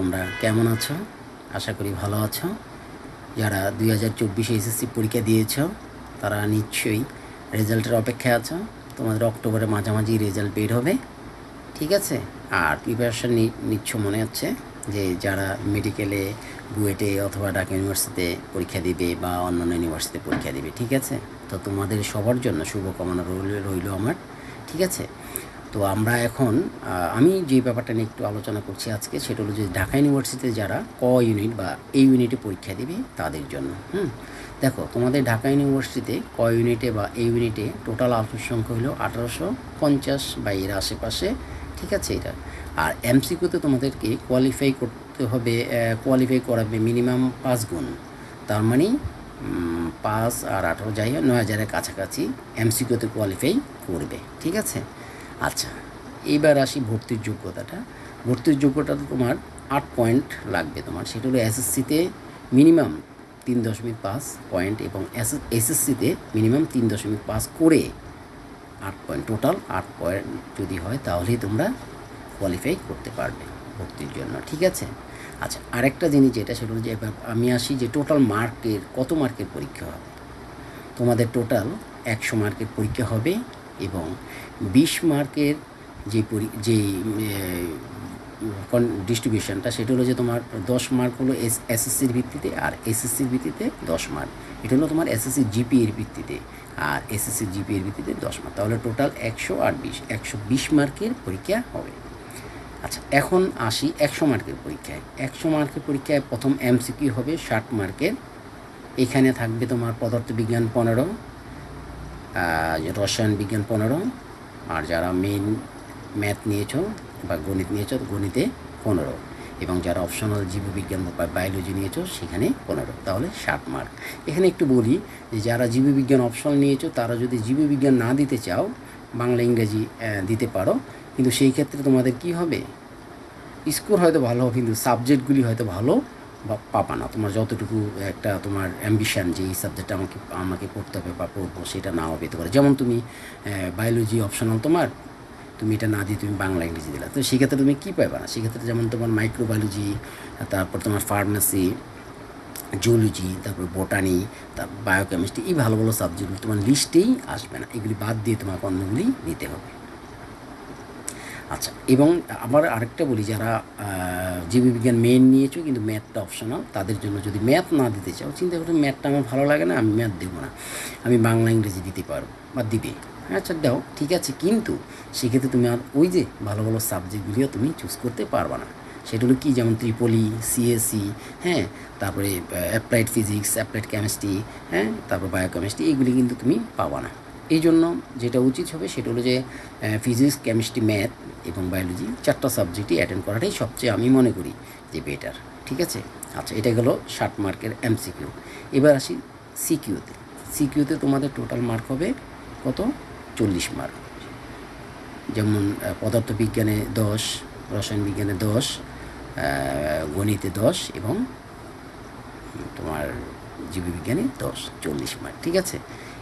তোমরা কেমন আছো? আশা করি ভালো আছো। যারা দুই হাজার চব্বিশে এসএসসি পরীক্ষা দিয়েছ, তারা নিশ্চয়ই রেজাল্টের অপেক্ষায় আছো। তোমাদের অক্টোবরে মাঝামাঝি রেজাল্ট বের হবে। ঠিক আছে? আর প্রিপারেশান নিচ্ছ মনে হচ্ছে যে যারা মেডিকেলে বুয়েটে অথবা ঢাকা ইউনিভার্সিটিতে পরীক্ষা দিবে বা অন্যান্য ইউনিভার্সিটিতে পরীক্ষা দিবে, ঠিক আছে? তো তোমাদের সবার জন্য শুভকামনা রইল রইল আমার। ঠিক আছে? তো আমরা এখন আমি যে ব্যাপারটা নিয়ে একটু আলোচনা করছি আজকে, সেটা হলো যে ঢাকা ইউনিভার্সিটিতে যারা ক ইউনিট বা এই ইউনিটে পরীক্ষা দেবে তাদের জন্য, হুম? দেখো, তোমাদের ঢাকা ইউনিভার্সিটিতে ক ইউনিটে বা এই ইউনিটে টোটাল আলফের সংখ্যা হলো আঠারোশো পঞ্চাশ বা এর আশেপাশে, ঠিক আছে এটা? আর এমসিকিউতে তোমাদেরকে কোয়ালিফাই করতে হবে কোয়ালিফাই করাবে মিনিমাম পাঁচ গুণ। তার মানে পাঁচ আর আঠারো যাই হোক, নয় হাজারের কাছাকাছি এমসিকিউতে কোয়ালিফাই করবে, ঠিক আছে? আচ্ছা এইবার আসি ভর্তির যোগ্যতাটা। ভর্তির যোগ্যতাটা তোমার আট পয়েন্ট লাগবে তোমার। সেটা হলো এসএসসিতে মিনিমাম তিন দশমিক পাঁচ পয়েন্ট এবং এস এসএসসিতে মিনিমাম তিন দশমিক পাঁচ করে আট পয়েন্ট টোটাল আট পয়েন্ট যদি হয় তাহলেই তোমরা কোয়ালিফাই করতে পারবে ভর্তির জন্য, ঠিক আছে? আচ্ছা আরেকটা জিনিস যেটা, সেটা হলো যে আমি আসি যে টোটাল মার্কের কত মার্কের পরীক্ষা হবে? তোমাদের টোটাল একশো মার্কের পরীক্ষা হবে এবং বিশ মার্কের যে পরি, যে ডিস্ট্রিবিউশনটা সেটা হলো যে তোমার দশ মার্ক হলো এস, এসএসসির ভিত্তিতে আর এসএসসির ভিত্তিতে দশ মার্ক। এটা হলো তোমার এসএসসি জিপি এর ভিত্তিতে আর এসএসসি জিপি এর ভিত্তিতে দশ মার্ক। তাহলে টোটাল একশো আর বিশ, একশো বিশ মার্কের পরীক্ষা হবে। আচ্ছা এখন আসি একশো মার্কের পরীক্ষায়। একশো মার্কের পরীক্ষায় প্রথম এমসিকিউ হবে ষাট মার্কের। এখানে থাকবে তোমার পদার্থবিজ্ঞান পনেরো রসায়ন বিজ্ঞান পনেরো। আর যারা মেন ম্যাথ নিয়েছো বা গণিত নিয়েছো, গণিতে পনেরো। এবং যারা অপশনাল জীববিজ্ঞান বা বায়োলজি নিয়েছো, সেখানে পনেরো। তাহলে ষাট মার্ক এখানে একটু বলি যে, যারা জীববিজ্ঞান অপশন নিয়েছো, তারা যদি জীববিজ্ঞান না দিতে চাও, বাংলা, ইংরেজি দিতে পারো। কিন্তু সেই ক্ষেত্রে তোমাদের কি হবে? স্কোর হয়তো ভালো, কিন্তু সাবজেক্টগুলি হয়তো ভালো। পাবা না। তোমার যতটুকু একটা তোমার অ্যাম্বিশান যে এই সাবজেক্টটা আমাকে আমাকে পড়তে হবে বা পড়ব, সেটা নাও পেতে পারে। যেমন তুমি বায়োলজি অপশনাল তোমার, তুমি এটা না দিয়ে তুমি বাংলা, ইংরেজি দিলা। তো সেক্ষেত্রে তুমি কী পাবা না? সেক্ষেত্রে যেমন তোমার মাইক্রোবায়োলজি তারপর তোমার ফার্মেসি জুলজি তারপর বোটানি তারপর বায়োকেমিস্ট্রি এই ভালো ভালো সাবজেক্টগুলি তোমার লিস্টেই আসবে না। এগুলি বাদ দিয়ে তোমাকে অন্যগুলি নিতে হবে। আচ্ছা এবং আবার আরেকটা বলি, যারা জীববিজ্ঞান মেন নিয়েছো, কিন্তু ম্যাথটা অপশনাল তাদের জন্য যদি ম্যাথ না দিতে চাও, চিন্তা করো ম্যাথটা আমার ভালো লাগে না, আমি ম্যাথ দেবো না। আমি বাংলা, ইংরেজি দিতে পারব, বা দিবে। আচ্ছা দাও, ঠিক আছে, কিন্তু সেক্ষেত্রে তুমি আর ওই যে ভালো ভালো সাবজেক্টগুলিও তুমি চুজ করতে পারবে না। সেটা হলো কী, যেমন ত্রিপলি সিএসসি হ্যাঁ তারপরে অ্যাপ্লাইড ফিজিক্স অ্যাপ্লাইড কেমিস্ট্রি হ্যাঁ তারপর বায়োকেমিস্ট্রি এইগুলি কিন্তু তুমি পাবা না। এই জন্য যেটা উচিত হবে সেটা হলো যে ফিজিক্স কেমিস্ট্রি ম্যাথ এবং বায়োলজি চারটা সাবজেক্টই অ্যাটেন্ড করাটাই সবচেয়ে আমি মনে করি যে বেটার ঠিক আছে? আচ্ছা এটা গেলো ষাট মার্কের এমসিকিউ এবার আসি সিকিউতে সিকিউতে তোমাদের টোটাল মার্ক হবে কত? চল্লিশ মার্ক যেমন পদার্থবিজ্ঞানে দশ রসায়ন বিজ্ঞানে দশ গণিতে দশ এবং তোমার জীববিজ্ঞানে দশ, চল্লিশ মার্ক ঠিক আছে?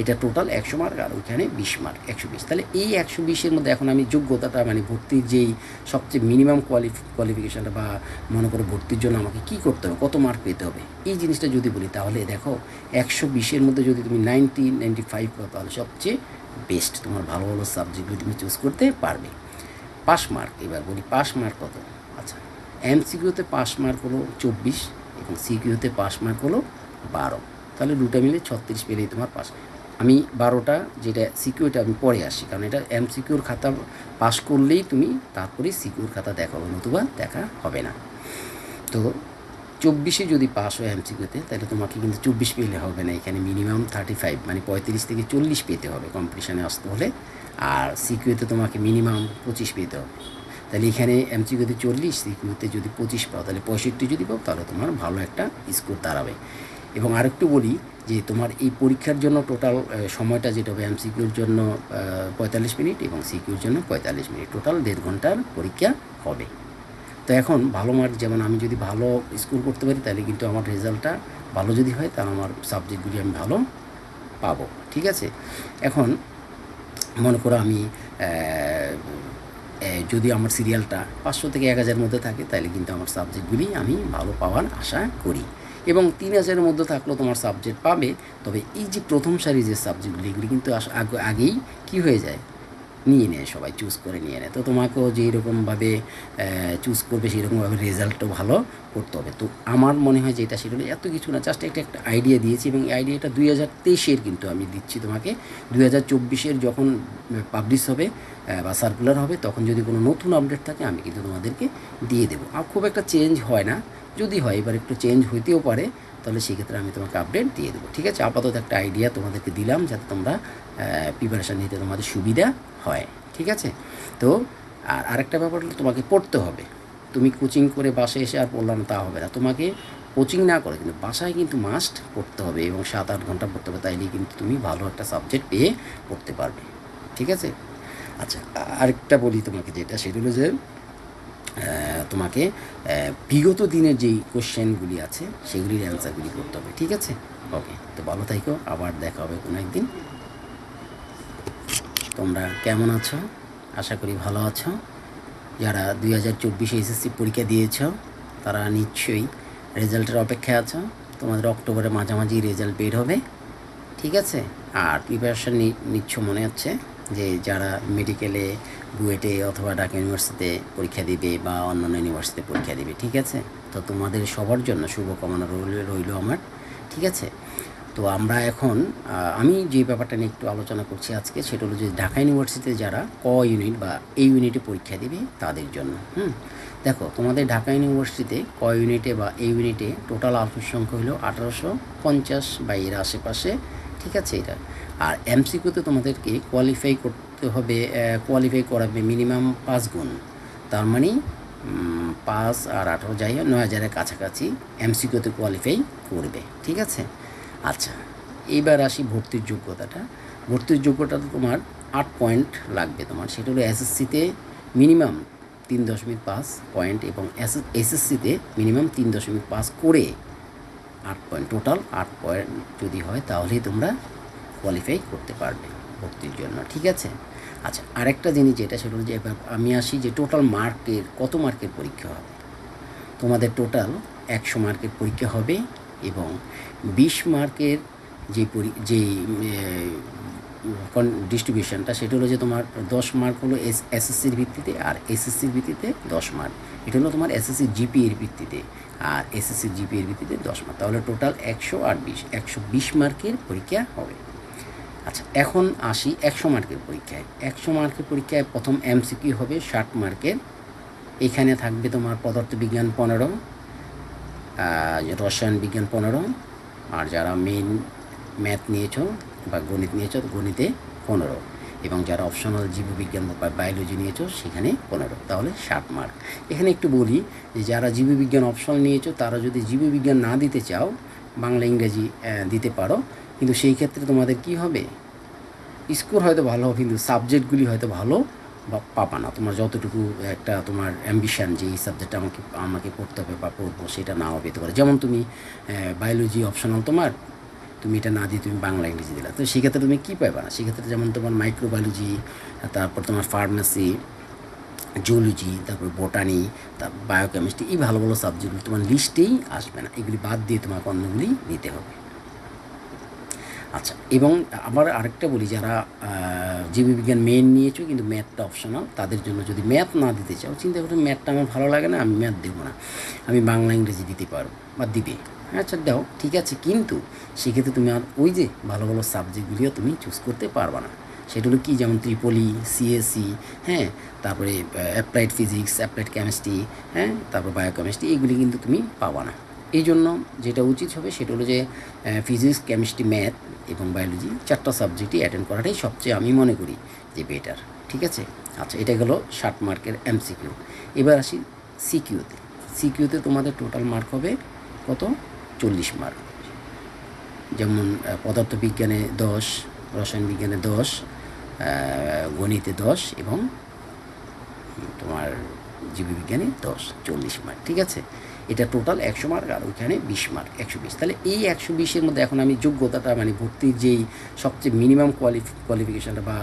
এটা টোটাল একশো মার্ক আর ওইখানে বিশ মার্ক একশো বিশ। তাহলে এই একশো বিশের মধ্যে এখন আমি যোগ্যতাটা মানে ভর্তির যেই সবচেয়ে মিনিমাম কোয়ালিফ কোয়ালিফিকেশানটা বা মনে করো ভর্তির জন্য আমাকে কী করতে হবে, কত মার্ক পেতে হবে, এই জিনিসটা যদি বলি তাহলে দেখো একশো বিশের মধ্যে যদি তুমি নাইনটি নাইনটি ফাইভ পাও তাহলে সবচেয়ে বেস্ট তোমার ভালো ভালো সাবজেক্টগুলি তুমি চুজ করতে পারবে। পাস মার্ক এবার বলি পাস মার্ক কত? আচ্ছা এমসিকিউতে পাস মার্ক হলো চব্বিশ এবং সিকিউতে পাস মার্ক হলো বারো। তাহলে দুটো মিলে ছত্রিশ পেলেই তোমার পাস আমি বারোটা যেটা সিকিউরটা আমি পরে আসি, কারণ এটা এম সিকিউর খাতা পাস করলেই তুমি তারপরে সিকিউর খাতা দেখা হবে, নতুবা দেখা হবে না। তো চব্বিশে যদি পাস হয় এমসিকিউতে তাহলে তোমাকে কিন্তু চব্বিশ পেলে হবে না, এখানে মিনিমাম থার্টি ফাইভ মানে পঁয়ত্রিশ থেকে চল্লিশ পেতে হবে কম্পিটিশানে আসতে হলে, আর সিকিউতে তোমাকে মিনিমাম পঁচিশ পেতে হবে। তাহলে এখানে এম এমসিকিউতে চল্লিশ সিকিউতে যদি পঁচিশ পাও, তাহলে পঁয়ষট্টি যদি পাও, তাহলে তোমার ভালো একটা স্কোর দাঁড়াবে। এবং আরেকটু বলি যে তোমার এই পরীক্ষার জন্য টোটাল সময়টা যেটা হবে এমসিকিউর জন্য পঁয়তাল্লিশ মিনিট এবং সিকিউর জন্য পঁয়তাল্লিশ মিনিট। টোটাল দেড় ঘণ্টার পরীক্ষা হবে। তো এখন ভালো মার্ক যেমন আমি যদি ভালো স্কোর করতে পারি, তাহলে কিন্তু আমার রেজাল্টটা ভালো যদি হয়, তাহলে আমার সাবজেক্টগুলি আমি ভালো পাবো। ঠিক আছে? এখন মনে করো আমি যদি আমার সিরিয়ালটা পাঁচশো থেকে এক হাজারের মধ্যে থাকে, তাহলে কিন্তু আমার সাবজেক্টগুলি আমি ভালো পাওয়ার আশা করি। এবং তিন হাজারের মধ্যে থাকলেও তোমার সাবজেক্ট পাবে। তবে এই যে প্রথম সারি যে সাবজেক্টগুলি এগুলি কিন্তু আগেই কি হয়ে যায়? নিয়ে নেয় সবাই চুজ করে নিয়ে নেয়। তো তোমাকেও যেই রকমভাবে চুজ করবে সেই রকমভাবে রেজাল্টও ভালো করতে হবে। তো আমার মনে হয় যে এটা সেটা এত কিছু না জাস্ট একটা একটা আইডিয়া দিয়েছি এবং এই আইডিয়াটা দুই হাজার তেইশের কিন্তু আমি দিচ্ছি তোমাকে। দুই হাজার চব্বিশের যখন পাবলিশ হবে বা সার্কুলার হবে, তখন যদি কোনো নতুন আপডেট থাকে, আমি কিন্তু তোমাদেরকে দিয়ে দেবো। আর খুব একটা চেঞ্জ হয় না। যদি হয়, এবার একটু চেঞ্জ হইতেও পারে, তাহলে সেক্ষেত্রে আমি তোমাকে আপডেট দিয়ে দেবো। ঠিক আছে? আপাতত একটা আইডিয়া তোমাদেরকে দিলাম যাতে তোমরা প্রিপারেশান নিতে তোমাদের সুবিধা হয়। ঠিক আছে? তো আর আরেকটা ব্যাপার হলো তোমাকে পড়তে হবে। তুমি কোচিং করে বাসায় এসে আর পড়লাম তা হবে না। তোমাকে কোচিং না করে কিন্তু বাসায় কিন্তু মাস্ট পড়তে হবে এবং সাত আট ঘণ্টা পড়তে হবে, তাইলেই কিন্তু তুমি ভালো একটা সাবজেক্ট পেয়ে পড়তে পারবে। ঠিক আছে? আচ্ছা আরেকটা বলি তোমাকে যেটা, সেটা হলো যে তোমাকে বিগত দিনের যেই কোশ্চেনগুলি আছে, সেগুলির অ্যান্সারগুলি করতে হবে, ঠিক আছে? ওকে তো ভালো থাইকো আবার দেখা হবে কোনো একদিন। তোমরা কেমন আছো? আশা করি ভালো আছো। যারা দুই হাজার চব্বিশে এসএসসি পরীক্ষা দিয়েছ, তারা নিশ্চয়ই রেজাল্টের অপেক্ষায় আছো। তোমাদের অক্টোবরে মাঝামাঝি রেজাল্ট বের হবে, ঠিক আছে? আর প্রিপারেশান নিচ্ছ মনে হচ্ছে যে যারা মেডিকেলে বুয়েটে অথবা ঢাকা ইউনিভার্সিটিতে পরীক্ষা দিবে বা অন্যান্য ইউনিভার্সিটিতে পরীক্ষা দিবে, ঠিক আছে? তো তোমাদের সবার জন্য শুভকামনা রইল রইল আমার, ঠিক আছে? তো আমরা এখন আমি যে ব্যাপারটা নিয়ে একটু আলোচনা করছি আজকে সেটা হলো যে ঢাকা ইউনিভার্সিটিতে যারা ক ইউনিট বা এই ইউনিটে পরীক্ষা দিবে তাদের জন্য, হুম? দেখো, তোমাদের ঢাকা ইউনিভার্সিটিতে ক ইউনিটে বা এই ইউনিটে টোটাল আলফের সংখ্যা হলো আঠারোশো পঞ্চাশ বা এর আশেপাশে, ঠিক আছে এটা? আর এমসিকিউতে তোমাদেরকে কোয়ালিফাই করতে হবে কোয়ালিফাই করাবে মিনিমাম পাঁচ গুণ। তার মানে পাঁচ আর আঠারো যাই হোক, নয় হাজারের কাছাকাছি এমসিকিউতে কোয়ালিফাই করবে। ঠিক আছে? আচ্ছা এইবার আসি ভর্তির যোগ্যতাটা। ভর্তির যোগ্যতাটা তোমার আট পয়েন্ট লাগবে তোমার। সেটা হলো এসএসসিতে মিনিমাম তিন দশমিক পাঁচ পয়েন্ট এবং এস এসএসসিতে মিনিমাম তিন দশমিক পাঁচ করে আট পয়েন্ট টোটাল আট পয়েন্ট যদি হয়, তাহলেই তোমরা কোয়ালিফাই করতে পারবে ভর্তির জন্য। ঠিক আছে? আচ্ছা আরেকটা জিনিস যেটা সেটা যে এবার আমি আসি যে টোটাল মার্কের কত মার্কের পরীক্ষা হবে? তোমাদের টোটাল একশো মার্কের পরীক্ষা হবে এবং বিশ মার্কের যে পরি, যে ডিস্ট্রিবিউশনটা সেটা হলো যে তোমার দশ মার্ক হলো এস, এসএসসির ভিত্তিতে আর এসএসসির ভিত্তিতে দশ মার্ক এটা হলো তোমার এসএসসি জিপি এর ভিত্তিতে আর এসএসসি জিপি এর ভিত্তিতে দশ মার্ক তাহলে টোটাল একশো আর বিশ, একশো বিশ মার্কের পরীক্ষা হবে। আচ্ছা এখন আসি একশো মার্কের পরীক্ষায়। একশো মার্কের পরীক্ষায় প্রথম এমসিকিউ হবে ষাট মার্কের। এখানে থাকবে তোমার পদার্থবিজ্ঞান পনেরো রসায়ন বিজ্ঞান পনেরো, আর যারা মেইন ম্যাথ নিয়েছো বা গণিত নিয়েছো গণিতে পনেরো, এবং যারা অপশনাল জীববিজ্ঞান বা বায়োলজি নিয়েছো সেখানে পনেরো, তাহলে ষাট মার্ক। এখানে একটু বলি যে যারা জীববিজ্ঞান অপশনাল নিয়েছো, তারা যদি জীববিজ্ঞান না দিতে চাও, বাংলা, ইংরেজি দিতে পারো কিন্তু সেই ক্ষেত্রে তোমাদের কি হবে? স্কোর হয়তো ভালো, কিন্তু সাবজেক্টগুলি হয়তো ভালো পাবা না। তোমার যতটুকু একটা তোমার অ্যাম্বিশান যে এই সাবজেক্টটা আমাকে আমাকে পড়তে হবে বা পড়ব, সেটা নাও পেতে পারে। যেমন তুমি বায়োলজি অপশনাল তোমার, তুমি এটা না দিয়ে তুমি বাংলা, ইংরেজি দিলা। তো সেক্ষেত্রে তুমি কী পাইবা না? সেক্ষেত্রে যেমন তোমার মাইক্রোবায়োলজি তারপর তোমার ফার্মেসি জুলজি তারপর বোটানি তারপর বায়োকেমিস্ট্রি এই ভালো ভালো সাবজেক্টগুলি তোমার লিস্টেই আসবে না। এগুলি বাদ দিয়ে তোমাকে অন্যগুলি নিতে হবে। আচ্ছা এবং আবার আরেকটা বলি, যারা জীববিজ্ঞান মেন নিয়েছো কিন্তু ম্যাথটা অপশনাল তাদের জন্য যদি ম্যাথ না দিতে চাও, চিন্তা করো ম্যাথটা আমার ভালো লাগে না, আমি ম্যাথ দেবো না। আমি বাংলা, ইংরেজি দিতে পারব, বা দিবে। আচ্ছা দাও, ঠিক আছে, কিন্তু সেক্ষেত্রে তুমি আর ওই যে ভালো ভালো সাবজেক্টগুলিও তুমি চুজ করতে পারবে না। সেটা হলো কী, যেমন ত্রিপলি সিএসসি হ্যাঁ তারপরে অ্যাপ্লাইড ফিজিক্স অ্যাপ্লাইড কেমিস্ট্রি হ্যাঁ তারপর বায়োকেমিস্ট্রি এগুলি কিন্তু তুমি পাবা না। এই জন্য যেটা উচিত হবে সেটা হলো যে ফিজিক্স কেমিস্ট্রি ম্যাথ এবং বায়োলজি চারটা সাবজেক্টই অ্যাটেন্ড করাটাই সবচেয়ে আমি মনে করি যে বেটার ঠিক আছে? আচ্ছা এটা গেলো ষাট মার্কের এমসিকিউ এবার আসি সিকিউতে সিকিউতে তোমাদের টোটাল মার্ক হবে কত? চল্লিশ মার্ক যেমন পদার্থবিজ্ঞানে দশ রসায়ন বিজ্ঞানে দশ গণিতে দশ এবং তোমার জীববিজ্ঞানে দশ, চল্লিশ মার্ক ঠিক আছে? এটা টোটাল একশো মার্ক আর ওইখানে বিশ মার্ক একশো বিশ। তাহলে এই একশো বিশের মধ্যে এখন আমি যোগ্যতাটা মানে ভর্তির যেই সবচেয়ে মিনিমাম কোয়ালিফি কোয়ালিফিকেশানটা বা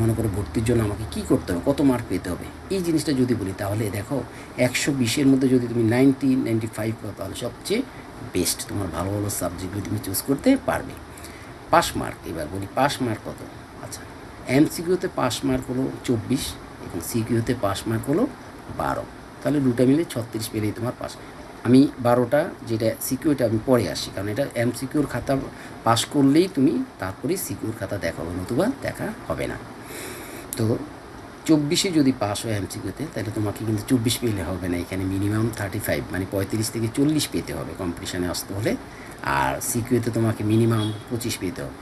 মনে করো ভর্তির জন্য আমাকে কী করতে হবে, কত মার্ক পেতে হবে, এই জিনিসটা যদি বলি তাহলে দেখো, একশো বিশের মধ্যে যদি তুমি নাইনটি নাইনটি ফাইভ পাও তাহলে সবচেয়ে বেস্ট তোমার ভালো ভালো সাবজেক্টগুলো তুমি চুজ করতে পারবে। পাস মার্ক এবার বলি পাস মার্ক কত? আচ্ছা এমসিকিউতে পাস মার্ক হলো চব্বিশ এবং সিকিউতে পাস মার্ক হলো বারো। তাহলে দুটো মিলে ছত্রিশ পেলেই তোমার পাস আমি বারোটা যেটা সিকিউরটা আমি পরে আসি। কারণ এটা এম সিকিউর খাতা পাস করলেই তুমি তারপরে সিকিউর খাতা দেখা নতুবা দেখা হবে না। তো চব্বিশে যদি পাস হয় এমসিকিউতে তাহলে তোমাকে কিন্তু চব্বিশ পেলে হবে না। এখানে মিনিমাম থার্টি ফাইভ মানে পঁয়ত্রিশ থেকে চল্লিশ পেতে হবে কম্পিটিশানে আসতে হলে। আর সিকিউতে তোমাকে মিনিমাম পঁচিশ পেতে হবে।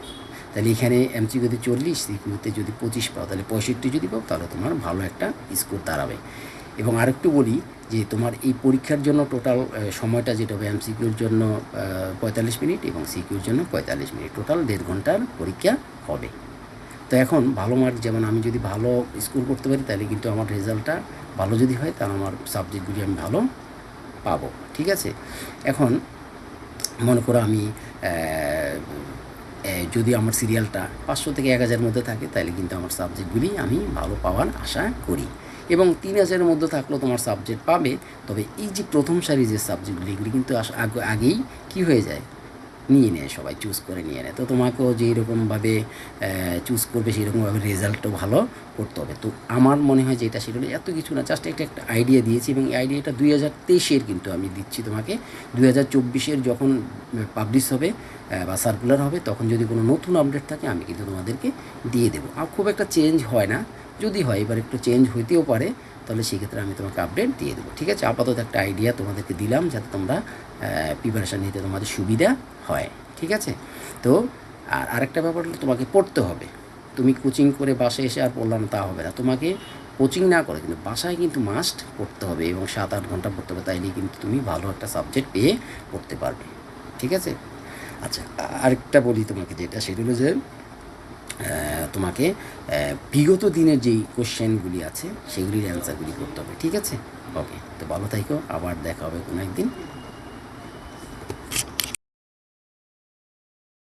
তাহলে এখানে এম এমসিকিউতে চল্লিশ, সিকিউতে যদি পঁচিশ পাও, তাহলে পঁয়ষট্টি যদি পাও, তাহলে তোমার ভালো একটা স্কোর দাঁড়াবে। এবং আরেকটু বলি যে তোমার এই পরীক্ষার জন্য টোটাল সময়টা যেটা হবে এমসিকিউর জন্য পঁয়তাল্লিশ মিনিট এবং সিকিউর জন্য পঁয়তাল্লিশ মিনিট। টোটাল দেড় ঘণ্টার পরীক্ষা হবে। তো এখন ভালো মার্ক যেমন আমি যদি ভালো স্কোর করতে পারি, তাহলে কিন্তু আমার রেজাল্টটা ভালো যদি হয়, তাহলে আমার সাবজেক্টগুলি আমি ভালো পাবো। ঠিক আছে? এখন মনে করো আমি যদি আমার সিরিয়ালটা পাঁচশো থেকে এক হাজারের মধ্যে থাকে, তাহলে কিন্তু আমার সাবজেক্টগুলি আমি ভালো পাওয়ার আশা করি। এবং তিন হাজারের মধ্যে থাকলেও তোমার সাবজেক্ট পাবে। তবে এই যে প্রথম সারি যে সাবজেক্টগুলি এগুলি কিন্তু আগেই কি হয়ে যায়? নিয়ে নেয় সবাই চুজ করে নিয়ে নেয়। তো তোমাকেও যেই রকমভাবে চুজ করবে সেই রকমভাবে রেজাল্টও ভালো করতে হবে। তো আমার মনে হয় যে এটা সেটা এত কিছু না জাস্ট একটা একটা আইডিয়া দিয়েছি এবং এই আইডিয়াটা দুই হাজার তেইশের কিন্তু আমি দিচ্ছি তোমাকে। দুই হাজার চব্বিশের যখন পাবলিশ হবে বা সার্কুলার হবে, তখন যদি কোনো নতুন আপডেট থাকে, আমি কিন্তু তোমাদেরকে দিয়ে দেবো। আর খুব একটা চেঞ্জ হয় না। যদি হয়, এবার একটু চেঞ্জ হইতেও পারে, তাহলে সেক্ষেত্রে আমি তোমাকে আপডেট দিয়ে দেবো। ঠিক আছে? আপাতত একটা আইডিয়া তোমাদেরকে দিলাম যাতে তোমরা প্রিপারেশান নিতে তোমাদের সুবিধা হয়। ঠিক আছে? তো আর আরেকটা ব্যাপার হলো তোমাকে পড়তে হবে। তুমি কোচিং করে বাসায় এসে আর পড়লাম তা হবে না। তোমাকে কোচিং না করে কিন্তু বাসায় কিন্তু মাস্ট পড়তে হবে এবং সাত আট ঘণ্টা পড়তে হবে, তাইলেই কিন্তু তুমি ভালো একটা সাবজেক্ট পেয়ে পড়তে পারবে। ঠিক আছে? আচ্ছা আরেকটা বলি তোমাকে যেটা, সেটা হলো যে তোমাকে বিগত দিনের যেই কোশ্চেনগুলি আছে, সেগুলির অ্যান্সারগুলি করতে হবে, ঠিক আছে? ওকে তো ভালো থাইকো, আবার দেখা হবে কোনো একদিন।